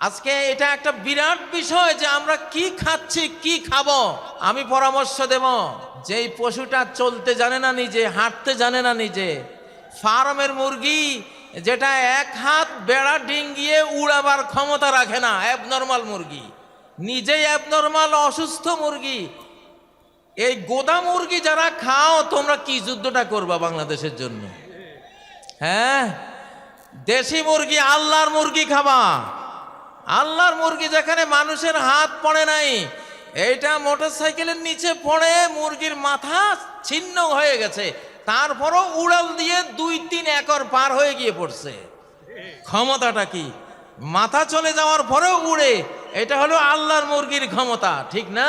আজকে এটা একটা বিরাট বিষয় যে আমরা কি খাচ্ছি, কি খাব? আমি পরামর্শ দেব। যেই পশুটা চলতে জানে না নিজে, হাঁটতে জানে না নিজে, ফার্মের মুরগি যেটা এক হাত বেড়া ডিঙ্গিয়ে উড়াবার ক্ষমতা রাখে না অ্যাবনর্মাল মুরগি। নিজেই অ্যাবনর্মাল অসুস্থ মুরগি। এই গোদা মুরগি যারা খাও, তোমরা কি যুদ্ধটা করবা বাংলাদেশের জন্য? হ্যাঁ? দেশি মুরগি, আল্লাহর মুরগি খাবা। আল্লাহর মুরগি যেখানে মানুষের হাত পড়ে নাই, এইটা মোটর সাইকেলের নিচে পড়ে মুরগির মাথা ছিন্ন হয়ে গেছে, তারপরও উড়াল দিয়ে দুই তিন একর পার হয়ে গিয়ে পড়ছে। ক্ষমতাটা কি? মাথা চলে যাওয়ার পরেও উড়ে, এটা হলো আল্লাহর মুরগির ক্ষমতা, ঠিক না?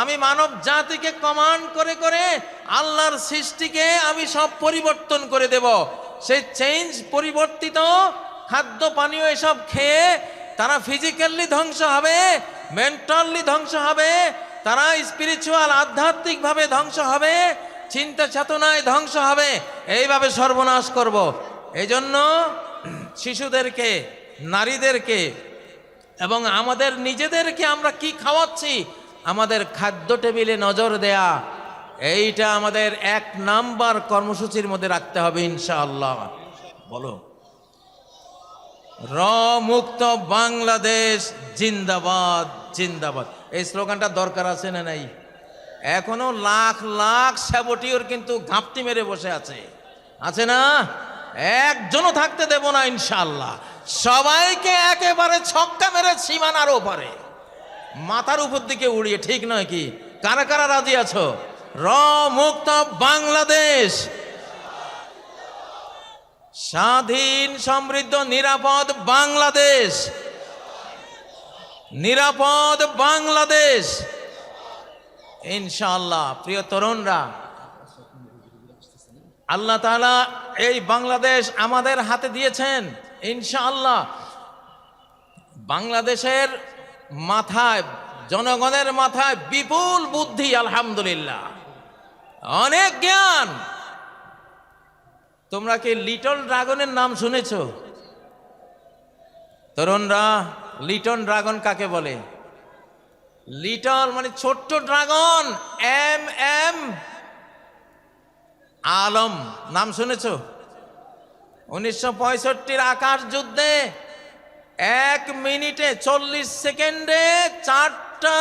আমি মানব জাতিকে কমান্ড করে করে আল্লাহর সৃষ্টিকে আমি সব পরিবর্তন করে দেব। সেই চেঞ্জ পরিবর্তিত খাদ্য, পানীয় এসব খেয়ে তারা ফিজিক্যালি ধ্বংস হবে মেন্টালি ধ্বংস হবে, তারা স্পিরিচুয়াল আধ্যাত্মিকভাবে ধ্বংস হবে, চিন্তা চেতনায় ধ্বংস হবে। এইভাবে সর্বনাশ করব। এই জন্য শিশুদেরকে নারীদেরকে এবং আমাদের নিজেদেরকে আমরা কি খাওয়াচ্ছি? আমাদের খাদ্য টেবিলে নজর দেয়া। এইটা আমাদের এক নাম্বার কর্মসূচির মধ্যে রাখতে হবে ইনশাআল্লাহ। বলো। র মুক্ত বাংলাদেশ জিন্দাবাদ জিন্দাবাদ। এই স্লোগানটা দরকার আছে না নাই? এখনও লাখ লাখ স্যাবটিওর কিন্তু ঘাপটি মেরে বসে আছে। আছে না? একজনও থাকতে দেব না ইনশাল্লাহ সবাইকে একেবারে ছক্কা মেরে সীমানার ওপারে। মাথার উপর দিকে উড়িয়ে, ঠিক নয় কি? কারা কারা রাজি আছো? র মুক্ত বাংলাদেশ। স্বাধীন, সমৃদ্ধ, নিরাপদ বাংলাদেশ। নিরাপদ বাংলাদেশ। ইনশাআল্লাহ, প্রিয় তরুণরা, আল্লাহ তাআলা এই বাংলাদেশ আমাদের হাতে দিয়েছেন। ইনশাআল্লাহ, বাংলাদেশের মাথায়, জনগণের মাথায় বিপুল বুদ্ধি, আলহামদুলিল্লাহ। অনেক জ্ঞান। তোমরা কি লিটল ড্রাগনের নাম শুনেছ? তরুণরা, লিটল ড্রাগন কাকে বলে? লিটল মানে ছোট্ট ড্রাগন, এম এম, আলম, নাম শুনেছ? উনিশশো আকাশ যুদ্ধে এক মিনিটে চল্লিশ সেকেন্ডে চারটা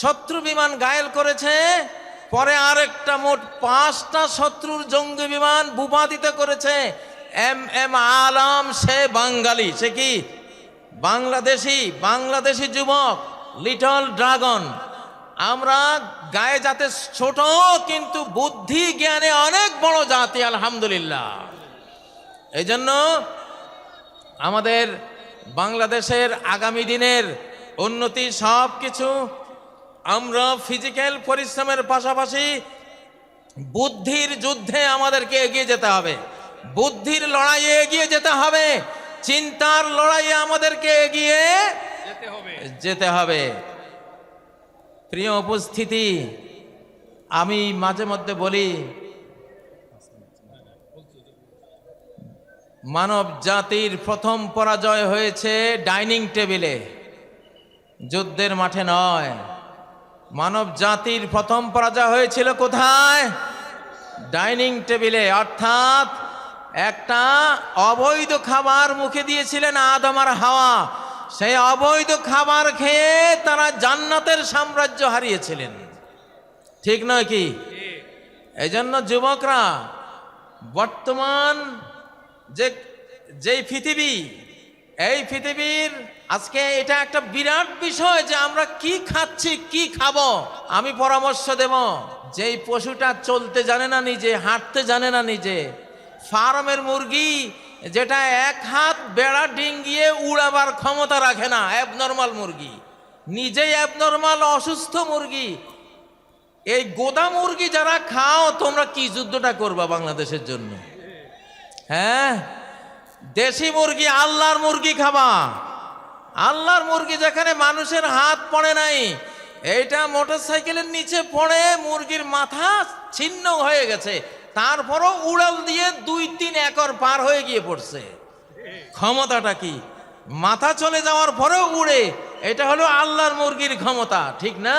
শত্রু বিমান গায়েল করেছে, পরে আরেকটা মোট পাঁচটা শত্রুর জঙ্গি বিমান ভূপাতিত করেছে। এম এম আলম, সে বাঙালি, সে কি? বাংলাদেশি বাংলাদেশি যুবক, লিটল ড্রাগন। আমরা গায়ে যাতে ছোট, কিন্তু বুদ্ধি, জ্ঞানে অনেক বড় জাতি, আলহামদুলিল্লাহ। এই জন্য আমাদের বাংলাদেশের আগামী দিনের উন্নতি সব কিছু আমরা ফিজিক্যাল পরিশ্রমের পাশাপাশি বুদ্ধির যুদ্ধে আমাদেরকে এগিয়ে যেতে হবে। বুদ্ধির লড়াইয়ে এগিয়ে যেতে হবে। চিন্তার লড়াইয়ে আমাদেরকে এগিয়ে যেতে হবে। যেতে হবে। প্রিয় উপস্থিতি আমি মাঝে মধ্যে বলি মানব জাতির প্রথম পরাজয় হয়েছে ডাইনিং টেবিলে। যুদ্ধের মাঠে নয়। মানব জাতির প্রথম পরাজয় হয়েছিল কোথায়? ডাইনিং টেবিলে। অর্থাৎ একটা অবৈধ খাবার মুখে দিয়েছিলেন আদম আর হাওয়া। সেই অবৈধ খাবার খেয়ে তারা জান্নাতের সাম্রাজ্য হারিয়েছিলেন। ঠিক নয় কি? এই জন্য যুবকরা বর্তমান যে, যেই পৃথিবী, এই পৃথিবীর আজকে এটা একটা বিরাট বিষয় যে আমরা কি খাচ্ছি, কি খাব, আমি পরামর্শ দেব। যেই পশুটা চলতে জানে না নিজে, হাঁটতে জানে না নিজে, ফার্মের মুরগি যেটা এক হাত বেড়া ডিঙ্গিয়ে উড়াবার ক্ষমতা রাখে না অ্যাবনর্মাল মুরগি। নিজেই অ্যাবনর্মাল অসুস্থ মুরগি। এই গোদা মুরগি যারা খাও, তোমরা কি যুদ্ধটা করবা বাংলাদেশের জন্য? হ্যাঁ? দেশি মুরগি আল্লাহর মুরগি খাবা। আল্লাহর মুরগি যেখানে মানুষের হাত পড়ে নাই, এইটা মোটরসাইকেলের নিচে পড়ে মুরগির মাথা ছিন্ন হয়ে গেছে। তারপরও উড়াল দিয়ে দুই তিন একর পার হয়ে গিয়ে পড়ছে। ক্ষমতাটা কি? মাথা চলে যাওয়ার পরেও উড়ে। এটা হলো আল্লাহর মুরগির ক্ষমতা, ঠিক না?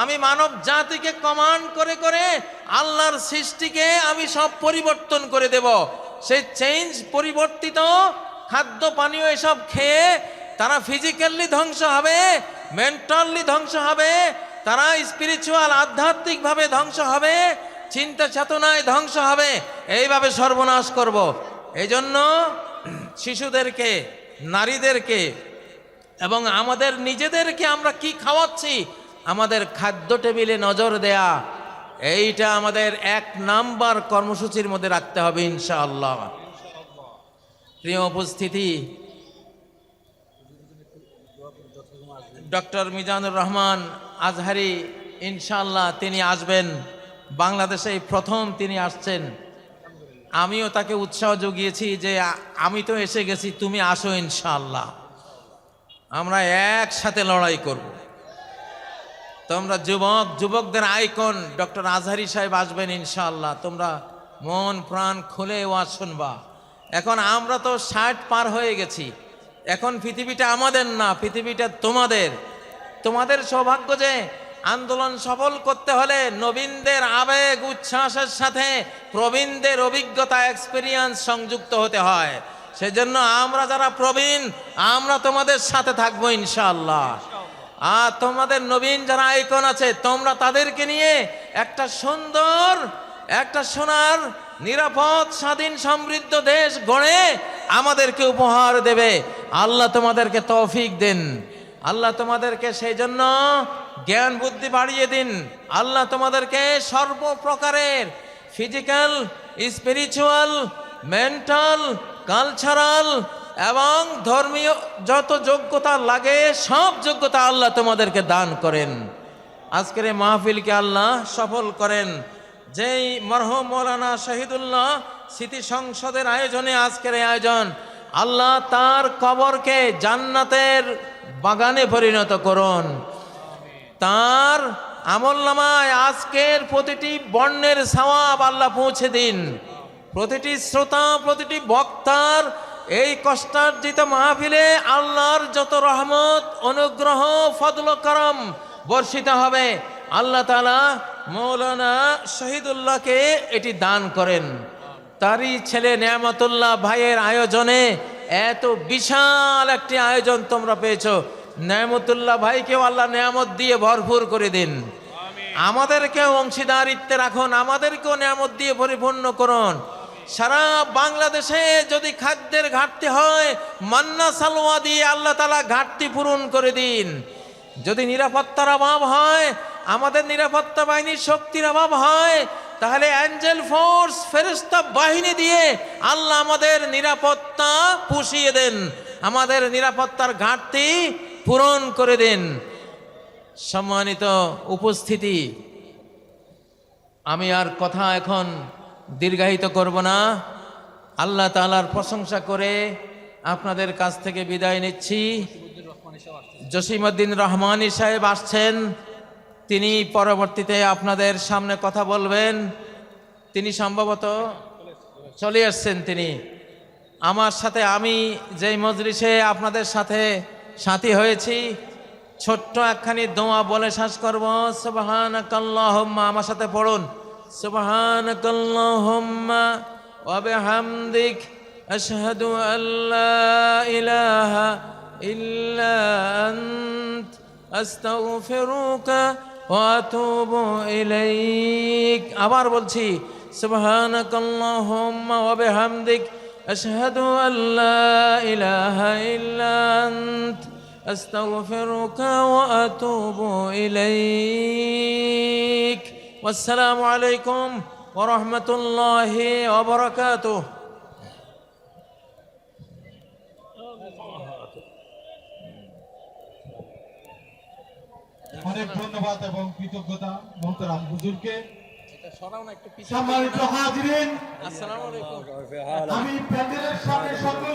আমি মানব জাতিকে কমান্ড করে করে আল্লাহর সৃষ্টিকে আমি সব পরিবর্তন করে দেব। সেই চেঞ্জ পরিবর্তিত খাদ্য, পানীয় এসব খেয়ে তারা ফিজিক্যালি ধ্বংস হবে মেন্টালি ধ্বংস হবে, তারা স্পিরিচুয়াল আধ্যাত্মিকভাবে ধ্বংস হবে, চিন্তা চেতনায় ধ্বংস হবে। এইভাবে সর্বনাশ করব। এই জন্য শিশুদেরকে নারীদেরকে এবং আমাদের নিজেদেরকে আমরা কি খাওয়াচ্ছি? আমাদের খাদ্য টেবিলে নজর দেয়া। এইটা আমাদের এক নাম্বার কর্মসূচির মধ্যে রাখতে হবে ইনশাআল্লাহ। প্রিয় উপস্থিতি, ডক্টর মিজানুর রহমান আজহারি, ইনশাআল্লাহ তিনি আসবেন। বাংলাদেশে প্রথম তিনি আসছেন। আমিও তাকে উৎসাহ জুগিয়েছি যে আমি তো এসে গেছি, তুমি আসো ইনশাআল্লাহ। আমরা একসাথে লড়াই করব। তোমরা যুবক, যুবকদের আইকন, ডক্টর আজহারি সাহেব আসবেন ইনশাল্লাহ তোমরা মন, প্রাণ খুলে ওয়াজ শুনবা। এখন আমরা তো ষাট পার হয়ে গেছি। এখন পৃথিবীটা আমাদের না, পৃথিবীটা তোমাদের। তোমাদের সৌভাগ্য যে আন্দোলন সফল করতে হলে নবীনদের আবেগ, উচ্ছ্বাসের সাথে প্রবীণদের অভিজ্ঞতা এক্সপিরিয়েন্স সংযুক্ত হতে হয়। সেজন্য আমরা যারা প্রবীণ, আমরা তোমাদের সাথে থাকব ইনশাল্লাহ আর তোমাদের নবীন যারা আইকন আছে, তোমরা তাদেরকে নিয়ে একটা সুন্দর, একটা সোনার, নিরাপদ, স্বাধীন, সমৃদ্ধ দেশ গড়ে আমাদেরকে উপহার দেবে। আল্লাহ তোমাদেরকে তৌফিক দেন। আল্লাহ তোমাদেরকে সেই জন্য জ্ঞান বুদ্ধি বাড়িয়ে দিন। আল্লাহ তোমাদেরকে সর্বপ্রকারের ফিজিক্যাল স্পিরিচুয়াল মেন্টাল কালচারাল এবং ধর্মীয় যত যোগ্যতা লাগে, সব যোগ্যতা আল্লাহ তোমাদেরকে দান করেন। আজকের এই মাহফিলকে আল্লাহ সফল করেন। যেই মরহম মৌলানা শহীদুল্লাহ স্মৃতি সংসদের আয়োজনে আজকের এই আয়োজন, আল্লাহ তার কবরকে জান্নাতের বাগানে পরিণত করুন। তার আমলনামায় আজকের প্রতিটি বর্ণের সওয়াব আল্লাহ পৌঁছে দিন। প্রতিটি শ্রোতা, প্রতিটি বক্তার এই কষ্টার্জিত মাহফিলে আল্লাহর যত রহমত, অনুগ্রহ, ফদল করম বর্ষিত হবে। আল্লাহ তালা মৌলানা শহীদুল্লাহকে এটি দান করেন। তারই ছেলে নিয়ামতুল্লাহ ভাইয়ের আয়োজনে এত বিশাল একটি আয়োজন তোমরা পেয়েছ। নিয়ামতুল্লাহ ভাইকেও আল্লাহ নিয়ামত দিয়ে ভরপুর করে দিন। আমাদেরকেও অংশীদারিত্বে রাখুন আমাদেরকেও নিয়ামত দিয়ে পরিপূর্ণ করুন। সারা বাংলাদেশে যদি খাদ্যের ঘাটতি হয় মান্না সালোয়া দিয়ে আল্লাহ তালা ঘাটতি পূরণ করে দিন। যদি নিরাপত্তার অভাব হয় আমাদের নিরাপত্তা বাহিনীর শক্তির অভাব হয় তাহলে অ্যাঞ্জেল ফোর্স ফেরেস্তা বাহিনী দিয়ে আল্লাহ আমাদের নিরাপত্তা পুষিয়ে দেন। আমাদের নিরাপত্তার ঘাটতি পূরণ করে দেন। সম্মানিত উপস্থিতি, আমি আর কথা এখন দীর্ঘায়িত করব না। আল্লাহ তালার প্রশংসা করে আপনাদের কাছ থেকে বিদায় নিচ্ছি। জসিমউদ্দিন রহমানি সাহেব আসছেন। তিনি পরবর্তীতে আপনাদের সামনে কথা বলবেন। তিনি সম্ভবত চলে আসছেন তিনি। আমার সাথে আমি যেই মজলিসে আপনাদের সাথে সাথী হয়েছি। ছোট্ট একখানি দোয়া বলে শ্বাস করব। সুবাহান কাল্লাহম্মা আমার সাথে পড়ুন। সুবাহান কাল্লাহম্মা অবে হামদিক আশহাদু আল্লাহ ইলাহা ইল্লা আনত, আস্তাগফিরুকা ওয়া আতুবু ইলাইক। আবার বলছি, সুবহানাকাল্লাহুম্মা ওয়া বিহামদিকা أشهد أن لا إله إلا أنت أستغفرك وأتوب إليك والسلام عليكم ورحمة الله وبركاته অনেক ধন্যবাদ এবং কৃতজ্ঞতা মোহতারাম হুজুরকে সম্মানিত হাজিরিন। আসসালামু আলাইকুম। আমি প্যান্ডেলের সামনে সকল